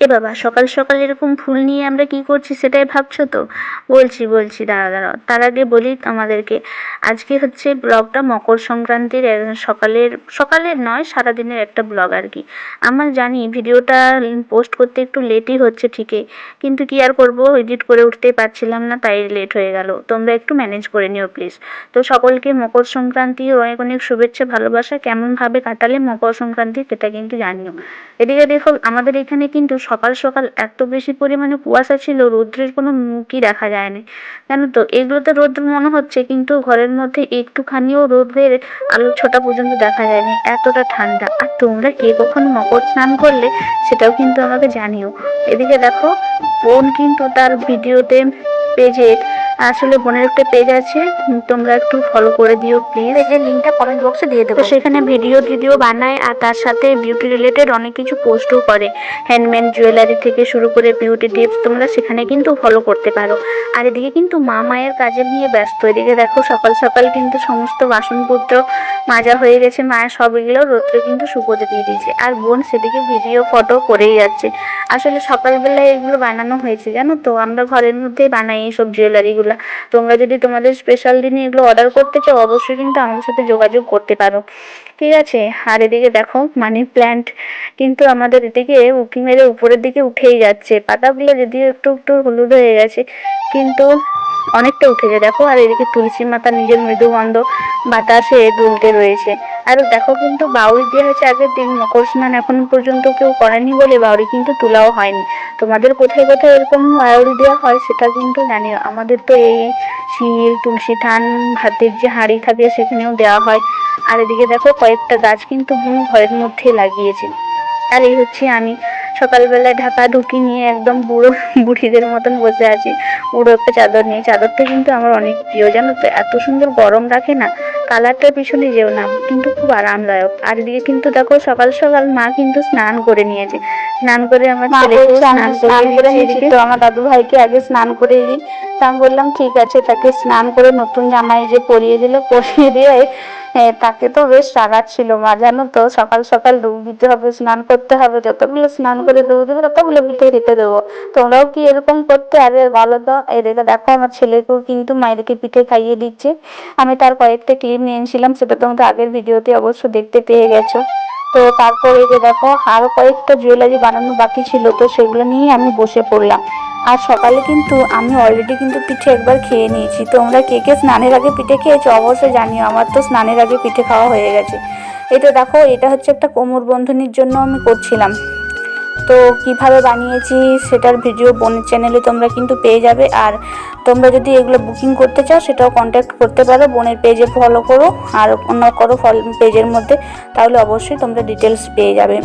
এ বাবা, সকাল সকাল এরকম ফুল নিয়ে আমরা কি করছি সেটাই ভাবছ তো? বলছি বলছি দাঁড়া দাঁড়াও। তার আগে বলি আমাদেরকে আজকে হচ্ছে ব্লগটা মকর সংক্রান্তির সকালের সকালের নয়, সারাদিনের একটা ব্লগ আর কি। আমার জানি ভিডিওটা পোস্ট করতে একটু লেটই হচ্ছে ঠিকই, কিন্তু কি আর করব? এডিট করে উঠতে পারছিলাম না, তাই লেট হয়ে গেল। তোমরা একটু ম্যানেজ করে নিও, প্লিজ। তো সকলকে মকর সংক্রান্তি অনেক অনেক শুভেচ্ছা, ভালোবাসা, কেমনভাবে কাটালে মকর সংক্রান্তি সেটা কিন্তু জানিও। এদিকে দেখো, আমাদের এখানে কিন্তু সকাল সকাল এত বেশি পরিমাণে কুয়াশা ছিল, রৌদ্রের কোনো মুখই দেখা যায়নি। জানো তো, এগুলোতে রৌদ্র মনে হচ্ছে, কিন্তু ঘরের মধ্যে একটুখানিও রৌদ্রের আলো ছোটা পর্যন্ত দেখা যায়নি। এতটা ঠান্ডা। আর তোমরা কে কখন মকর স্নান করলে সেটাও কিন্তু আমাকে জানিও। এদিকে দেখো, বোন কিন্তু তার ভিডিওতে পেজে আসলে বোনের একটা পেজ আছে তোমরা একটু ফলো করে দিও প্লিজ পেজের লিঙ্কটা কমেন্ট বক্সে দিয়ে দেবো। সেখানে ভিডিও ভিডিও বানায় আর তার সাথে বিউটি রিলেটেড অনেক কিছু পোস্টও করে। হ্যান্ডমেড জুয়েলারি থেকে শুরু করে বিউটি টিপস তোমরা সেখানে কিন্তু ফলো করতে পারো। আর এদিকে কিন্তু মা মায়ের কাজে নিয়ে ব্যস্ত। এদিকে দেখো সকাল সকাল কিন্তু সমস্ত বাসনপত্র মাজা হয়ে গেছে, মায়ের সব এগুলো রোদ্রে কিন্তু শুকোতে দিয়ে দিয়েছে। আর বোন সেদিকে ভিডিও ফটো করেই যাচ্ছে। আসলে সকালবেলায় এগুলো বানানো হয়েছে, জানো তো? আমরা ঘরের মধ্যেই বানাই এইসব জুয়েলারিগুলো তোমরা যদি তোমাদের স্পেশাল দিনে এগুলো অর্ডার করতে চাও, অবশ্যই কিন্তু আমার সাথে যোগাযোগ করতে পারো। ঠিক আছে? আর এদিকে দেখো মানি প্ল্যান্ট কিন্তু আমাদের এদিকে উঁকি মেরে উপরের দিকে উঠেই যাচ্ছে। পাতাগুলো যদিও একটু একটু হলুদ হয়ে গেছে, কিন্তু অনেকটা উঠেছে দেখো, আর এদিকে তুলসী মাতা নিজের মৃদু গন্ধ বাতাসে দুলতে রয়েছে। আর দেখো কিন্তু বাউরি দেওয়া হয়েছে আগের দিন, মকর স্নান এখন পর্যন্ত কেউ করেনি বলে বাউরি কিন্তু তোলাও হয়নি। তোমাদের কোথায় কোথায় এরকম বাউরি দেওয়া হয় সেটা কিন্তু জানিও। আমাদের তো এই শিল, তুলসী থান ভাতের যে হাঁড়ি থাকে সেখানেও দেওয়া হয়। আর এদিকে দেখো কয়েকটা গাছ কিন্তু ঘরের মধ্যেই লাগিয়েছে। আর এই হচ্ছে আমি। সকালবেলায় ঢাকা ঢুকি নিয়ে একদম বুড়ো বুড়িদের মতন বসে আছি। বুড়ো একটা চাদর নিয়ে। চাদরটা কিন্তু আমার অনেক প্রিয় জানো তো? এত সুন্দর গরম রাখে না কালারটার পিছনে যেও না কিন্তু খুব আরামদায়ক। আর এদিকে কিন্তু দেখো সকাল সকাল মা কিন্তু স্নান করে নিয়েছে। স্নান করে আমার ছেলেকে স্নান করে নিয়েছি তো আমার দাদু ভাইকে আগে স্নান করে দিই। তা আমি বললাম ঠিক আছে। তাকে স্নান করে নতুন জামাই যে পরিয়ে দিল পরিয়ে দিয়ে তাকে তো বেশ রাগাচ্ছিল মা, জানো তো? সকাল সকাল ডুব দিতে হবে, স্নান করতে হবে, যতগুলো স্নান করে ডুব দেবে, ততগুলো পিঠে দিতে দেবো। তোমরাও কি এরকম করতে? আরে বলো তো এদিকে দেখো আমার ছেলেকেও কিন্তু মায়েরকে পিঠে খাইয়ে দিচ্ছে। আমি তার কয়েকটা ক্লিপ নিয়েছিলাম সেটা তোমরা আগের ভিডিওতে অবশ্য দেখতে পেয়ে গেছো। তো তারপরে যে দেখো, আরও কয়েকটা জুয়েলারি বানানো বাকি ছিল, তো সেগুলো নিয়ে আমি বসে পড়লাম। আর সকালে কিন্তু আমি অলরেডি কিন্তু পিঠে একবার খেয়ে নিয়েছি। তোমরা কে কে স্নানের আগে পিঠে খেয়েছো অবশ্যই জানিও, আমার তো স্নানের আগে পিঠে খাওয়া হয়ে গেছে। এটা দেখো, এটা হচ্ছে একটা কোমর বন্ধনীর জন্য আমি করছিলাম। তো কীভাবে বানিয়েছি সেটার ভিডিও বোনের চ্যানেলে তোমরা কিন্তু পেয়ে যাবে। আর তোমরা যদি এগুলো বুকিং করতে চাও, সেটাও কন্ট্যাক্ট করতে পারো। বোনের পেজে ফলো করো, আর অন্য করো ফল পেজের মধ্যে, তাহলে অবশ্যই তোমরা ডিটেলস পেয়ে যাবে।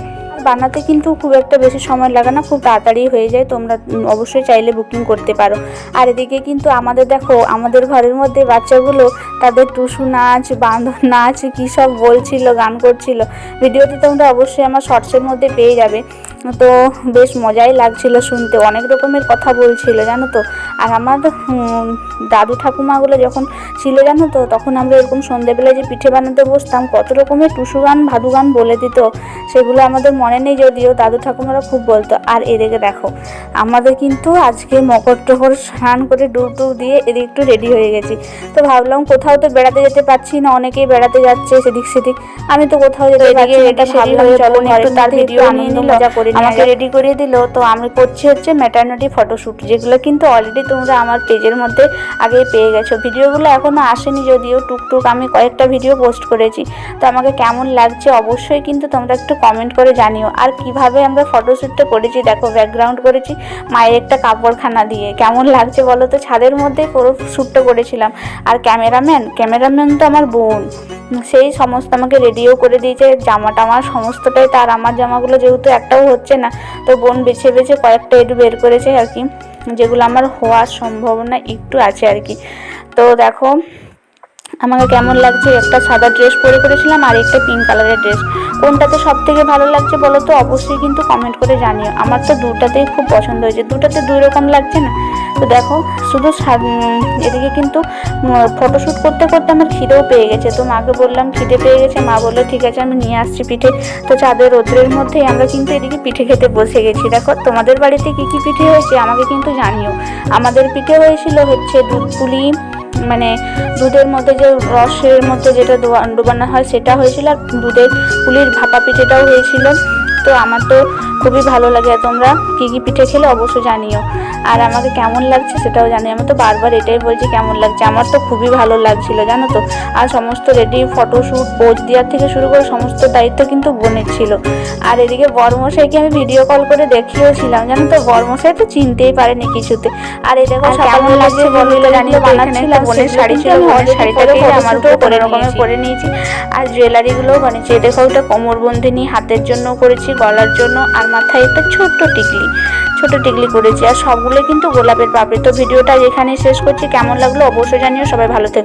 বানাতে কিন্তু খুব একটা বেশি সময় লাগে না, খুব তাড়াতাড়ি হয়ে যায়, তোমরা অবশ্যই চাইলে বুকিং করতে পারো। আর এদিকে কিন্তু আমাদের দেখো, আমাদের ঘরের মধ্যে বাচ্চাগুলো, তাদের টুসু নাচ বান্ধব নাচ, কী সব বলছিল, গান করছিল। ভিডিওতে তোমরা অবশ্যই আমার শর্টসের মধ্যে পেয়ে যাবে। তো বেশ মজাই লাগছিল শুনতে। অনেক রকমের কথা বলছিল জানো তো। আর আমার দাদু ঠাকুমাগুলো যখন ছিল জানো তো তখন আমরা এরকম সন্ধেবেলায় যে পিঠে বানাতে বসতাম কত রকমের টুসু গান ভাদু গান বলে দিত। সেগুলো আমাদের মনে নেই যদিও দাদু ঠাকুমারা খুব বলতো। আর এদিকে দেখো আমাদের কিন্তু আজকে মকর টকর স্নান করে ডুব ডুব দিয়ে এদিকে একটু রেডি হয়ে গেছি। তো ভাবলাম কোথাও তো বেড়াতে যেতে পারছি না অনেকেই বেড়াতে যাচ্ছে সেদিক সেদিক। আমি তো কোথাও যেতে পারছি এটা ভাবলাম চলো তার ভিডিও নিয়ে মজা করে আমাকে রেডি করিয়ে দিল। তো আমি করছি হচ্ছে ম্যাটার্নিটি ফটোশ্যুট যেগুলো কিন্তু অলরেডি তোমরা আমার পেজের মধ্যে আগে পেয়ে গেছো। ভিডিওগুলো এখনও আসেনি যদিও, টুকটুক আমি কয়েকটা ভিডিও পোস্ট করেছি। তো আমাকে কেমন লাগছে অবশ্যই কিন্তু তোমরা একটু কমেন্ট করে জানিও। আর কীভাবে আমরা ফটোশ্যুটটা করেছি, দেখো ব্যাকগ্রাউন্ড করেছি, মায়ের একটা কাপড়খানা দিয়ে। কেমন লাগছে বলো তো? ছাদের মধ্যে পুরো শ্যুটটা করেছিলাম। আর ক্যামেরাম্যান ক্যামেরাম্যান তো আমার বোন। সেই সমস্ত আমাকে রেডিও করে দিয়েছে। জামা টামা সমস্তটাই তার। আমার জামাগুলো যেহেতু একটাও হচ্ছে না। তো বোন বেছে বেছে কয়েকটা একটু বের করেছে আর কি, যেগুলো আমার হওয়ার সম্ভাবনা একটু আছে আর কি। তো দেখো আমাকে কেমন লাগছে? একটা সাদা ড্রেস পরে করেছিলাম আর একটা পিঙ্ক কালারের ড্রেস কোনটাতে সব থেকে ভালো লাগছে বলো তো? অবশ্যই কিন্তু কমেন্ট করে জানিও। আমার তো দুটাতেই খুব পছন্দ হয়েছে। দুটাতে দুই রকম লাগছে না? তো দেখো, শুধু এদিকে কিন্তু ফটোশ্যুট করতে করতে আমার খিদেও পেয়ে গেছে। তো মাকে বললাম, খিদে পেয়ে গেছে? মা বলল, ঠিক আছে, আমি নিয়ে আসছি পিঠে। তো চাঁদের রোদ্রের মধ্যেই আমরা কিন্তু এদিকে পিঠে খেতে বসে গেছি। দেখো, তোমাদের বাড়িতে কি কি পিঠে হয়েছে আমাকে কিন্তু জানিও। আমাদের পিঠে হয়েছিল হচ্ছে দুধ পুলি মানে দুধের মধ্যে যে রসের মধ্যে যেটা ডুবানো হয় সেটা হয়েছিল আর দুধের পুলির ভাপা পিঠেটাও হয়েছিল। তো আমার তো খুবই ভালো লাগে। তোমরা কী কী পিঠে খেলে অবশ্যই জানিও। আর আমাকে কেমন লাগছে সেটাও জানি। আমি তো বারবার এটাই বলছি কেমন লাগছে? আমার তো খুবই ভালো লাগছিল জানো তো? আর সমস্ত রেডি ফটোশ্যুট পোজ দেওয়ার থেকে শুরু করে সমস্ত দায়িত্ব কিন্তু বোনের ছিল। আর এদিকে বর্মশাইকে আমি ভিডিও কল করে দেখিয়েছিলাম জানো তো? বর্মশাই তো চিনতেই পারেনি কিছুতে। আর এই দেখো কেমন লাগছে বললে বানাচ্ছিলাম বোনের শাড়ি ছিল বোনের শাড়িটাকে আমার করে কোনো রকমে নিয়েছি। করে নিয়েছি। আর জুয়েলারিগুলোও বানিয়েছি। দেখো একটা কোমর বন্ধিনী হাতের জন্য করেছি গলার জন্য আর মাথায় একটা ছোট্ট টিকলি। ছোট টিকলি করেছি। আর সবগুলো কিন্তু গোলাপের পাপড়ি। তো ভিডিওটা এখানেই শেষ করছি, কেমন লাগল অবশ্যই জানিও। সবাই ভালো থেকো।